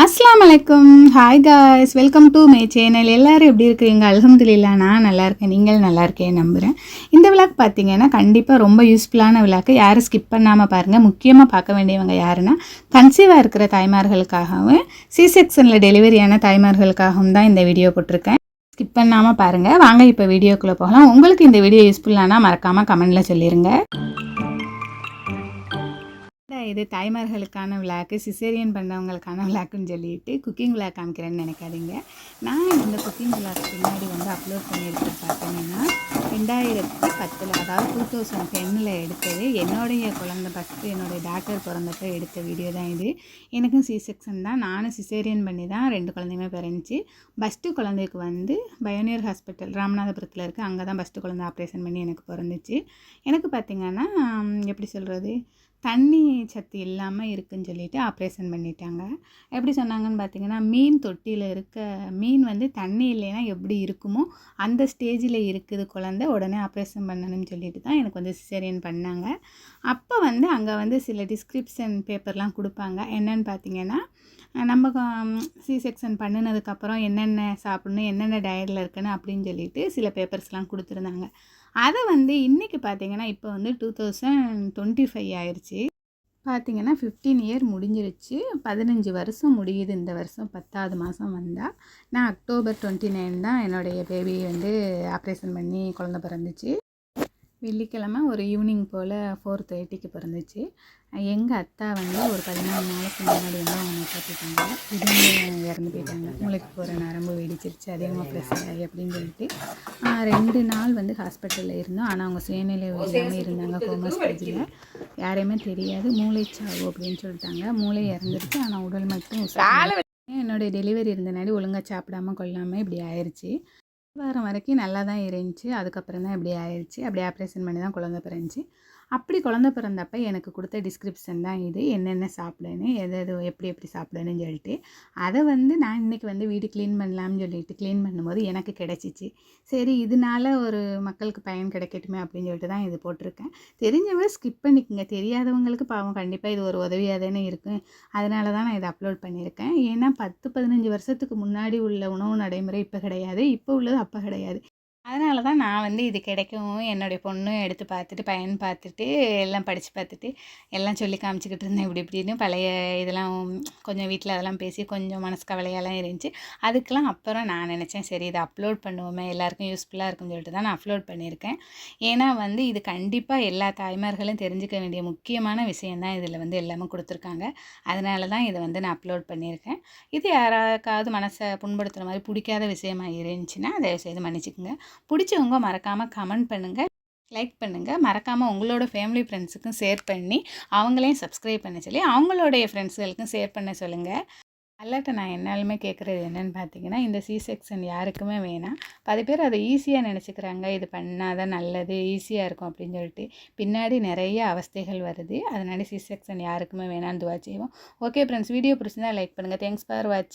அஸ்லாம் வலைக்கம் hi guys welcome to my channel எல்லோரும் எப்படி இருக்கிறீங்க? அலமதுல்லா நான் நல்லா இருக்கேன். நீங்கள் நல்லா இருக்கேன் நம்புகிறேன் இந்த விளாக் பார்த்தீங்கன்னா கண்டிப்பாக ரொம்ப யூஸ்ஃபுல்லான விளாக்கு யாரும் ஸ்கிப் பண்ணாமல் பாருங்கள் முக்கியமாக பார்க்க வேண்டியவங்க யாருன்னா கன்சீவாக இருக்கிற தாய்மார்களுக்காகவும் சி செக்ஷனில் டெலிவரியான தாய்மார்களுக்காகவும் தான் இந்த வீடியோ போட்டிருக்கேன். ஸ்கிப் பண்ணாமல் பாருங்கள் வாங்க இப்போ வீடியோக்குள்ளே போகலாம். உங்களுக்கு இந்த வீடியோ யூஸ்ஃபுல்லானா மறக்காமல் கமெண்டில் சொல்லிடுங்க இது தாய்மார்களுக்கான விளாக்கு சிசேரியன் பண்ணவங்களுக்கான விளாக்குன்னு சொல்லிட்டு குக்கிங் விளாக் காமிக்கிறேன்னு நினைக்காதீங்க. நான் இந்த குக்கிங் விளாக் பின்னாடி வந்து அப்லோட் பண்ணியிருக்கேன் பார்த்தீங்கன்னா ரெண்டாயிரத்தி பத்தில் அதாவது டூ தௌசண்ட் டென்னில் எடுத்தது என்னுடைய குழந்தை ஃபஸ்ட்டு என்னுடைய டாக்டர் பிறந்தப்போ எடுத்த வீடியோ தான் இது. எனக்கும் சி செக்ஷன் தான். நானும் சிசேரியன் பண்ணி தான் ரெண்டு குழந்தையுமே பிறந்துச்சு. ஃபஸ்ட்டு குழந்தைக்கு வந்து பயோனியர் ஹாஸ்பிட்டல் ராமநாதபுரத்தில் இருக்குது அங்கே தான் ஃபஸ்ட்டு குழந்தை ஆப்ரேஷன் பண்ணி எனக்கு பிறந்துச்சு. எனக்கு பார்த்திங்கன்னா எப்படி சொல்கிறது தண்ணி சத்து இல்லாமல் இருக்குன்னு சொல்லிட்டு ஆப்ரேஷன் பண்ணிட்டாங்க. எப்படி சொன்னாங்கன்னு பார்த்தீங்கன்னா மீன் தொட்டியில் இருக்க மீன் வந்து தண்ணி இல்லைன்னா எப்படி இருக்குமோ அந்த ஸ்டேஜில் இருக்குது குழந்தை உடனே ஆப்ரேஷன் பண்ணணும்னு சொல்லிட்டு தான் எனக்கு வந்து சிசேரியன் பண்ணாங்க. அப்போ வந்து அங்கே வந்து சில டிஸ்கிரிப்ஷன் பேப்பர்லாம் கொடுப்பாங்க. என்னன்னு பார்த்தீங்கன்னா நம்ம சி செக்ஷன் பண்ணினதுக்கப்புறம் என்னென்ன சாப்பிடணும் என்னென்ன டயட்டில் இருக்குன்னு அப்படின்னு சொல்லிட்டு சில பேப்பர்ஸ்லாம் கொடுத்துருந்தாங்க. அதை வந்து இன்றைக்கி பார்த்தீங்கன்னா இப்போ வந்து டூ தௌசண்ட் டுவெண்ட்டி ஃபைவ் ஆயிடுச்சு பார்த்தீங்கன்னா ஃபிஃப்டீன் இயர் முடிஞ்சிருச்சு. பதினஞ்சு வருஷம் முடியுது. இந்த வருஷம் பத்தாவது மாதம் வந்தால் நான் அக்டோபர் டுவெண்ட்டி நைன் தான் என்னுடைய பேபி வந்து ஆப்ரேஷன் பண்ணி குழந்த பிறந்துச்சு. வெள்ளிக்கிழமை ஒரு ஈவினிங் போல் ஃபோர் தேர்ட்டிக்கு பிறந்துச்சு. எங்கள் அத்தா வந்து ஒரு பதினாலு நாளைக்கு முன்னாடி வந்து அவங்க பார்த்துட்டாங்க திடீர்னு இறந்து போயிட்டாங்க. மூளைக்கு போகிற நரம்பு வெடிச்சிருச்சு அதிகமாக ப்ரெஷர் ஆகி அப்படின்னு சொல்லிட்டு. ரெண்டு நாள் வந்து ஹாஸ்பிட்டலில் இருந்தோம். ஆனால் அவங்க சுயநிலை இல்லாமல் இருந்தாங்க கோமா ஸ்டேஜில் யாரையுமே தெரியாது. மூளைச்சாவு அப்படின்னு சொல்லிட்டாங்க. மூளை இறந்துருச்சு. ஆனால் உடல் மட்டும் என்னுடைய டெலிவரி இருந்தனாடி ஒழுங்காக சாப்பிடாம கொள்ளாமல் இப்படி ஆயிடுச்சு வாரம் வரைக்கும் நல்லா தான் இருந்துச்சு. அதுக்கப்புறம் தான் இப்படி ஆயிடுச்சு அப்படி ஆப்ரேஷன் பண்ணி தான் குழந்த பிறந்துச்சு. அப்படி குழந்த பிறந்தப்ப எனக்கு கொடுத்த டிஸ்கிரிப்ஷன் தான் இது. என்னென்ன சாப்பிடணும் எது எது எப்படி எப்படி சாப்பிடணும்னு சொல்லிட்டு. அதை வந்து நான் இன்றைக்கி வந்து வீடு க்ளீன் பண்ணலாம்னு சொல்லிட்டு க்ளீன் பண்ணும்போது எனக்கு கிடச்சிச்சு. சரி இதனால ஒரு மக்களுக்கு பயன் கிடைக்கட்டுமே அப்படின்னு சொல்லிட்டு தான் இது போட்டிருக்கேன். தெரிஞ்சவங்க ஸ்கிப் பண்ணிக்கோங்க. தெரியாதவங்களுக்கு பாவம் கண்டிப்பாக இது ஒரு உதவியாக தானே இருக்கும். அதனால தான் நான் இதை அப்லோட் பண்ணியிருக்கேன். ஏன்னா பத்து பதினஞ்சு வருஷத்துக்கு முன்னாடி உள்ள உணவு நடைமுறை இப்போ கிடையாது. இப்போ உள்ளது அப்போ கிடையாது. அதனால தான் நான் வந்து இது கிடைக்கும். என்னுடைய பொண்ணும் எடுத்து பார்த்துட்டு பையன் பார்த்துட்டு எல்லாம் படித்து பார்த்துட்டு எல்லாம் சொல்லி காமிச்சிக்கிட்டு இருந்தேன். இப்படி இப்படின்னு பழைய இதெல்லாம் கொஞ்சம் வீட்டில் அதெல்லாம் பேசி கொஞ்சம் மனசு கவலையெல்லாம் இருந்துச்சு. அதுக்கெலாம் அப்புறம் நான் நினச்சேன் சரி இதை அப்லோட் பண்ணுவோமே எல்லாருக்கும் யூஸ்ஃபுல்லாக இருக்கும்னு சொல்லிட்டு தான் நான் அப்லோட் பண்ணியிருக்கேன். ஏன்னா வந்து இது கண்டிப்பாக எல்லா தாய்மார்களும் தெரிஞ்சுக்க வேண்டிய முக்கியமான விஷயந்தான் இதில் வந்து எல்லாமே கொடுத்துருக்காங்க. அதனால தான் இதை வந்து நான் அப்லோட் பண்ணியிருக்கேன். இது யாராக்காவது மனசை புண்படுத்துகிற மாதிரி பிடிக்காத விஷயமா இருந்துச்சுன்னா தயவுசெய்து மன்னிச்சுக்கோங்க. பிடிச்சவங்க மறக்காமல் கமெண்ட் பண்ணுங்கள் லைக் பண்ணுங்கள் மறக்காமல் உங்களோட ஃபேமிலி ஃப்ரெண்ட்ஸுக்கும் ஷேர் பண்ணி அவங்களையும் சப்ஸ்கிரைப் பண்ண சொல்லி அவங்களுடைய ஃப்ரெண்ட்ஸுகளுக்கும் ஷேர் பண்ண சொல்லுங்கள் அல்லாட்ட நான் என்னாலுமே கேட்குறது என்னென்னு பார்த்தீங்கன்னா இந்த சி செக்ஷன் யாருக்குமே வேணாம். பாதி பேர் அதை ஈஸியாக நினச்சிக்கிறாங்க. இது பண்ணால் தான் நல்லது ஈஸியாக இருக்கும் அப்படின்னு சொல்லிட்டு பின்னாடி நிறைய அவஸ்தைகள் வருது. அதனால சி செக்ஷன் யாருக்குமே வேணான்னு துவா செய்வோம். ஓகே ஃப்ரெண்ட்ஸ் வீடியோ பிடிச்சிருந்தா லைக் பண்ணுங்கள் தேங்க்ஸ் ஃபார் வாட்ச்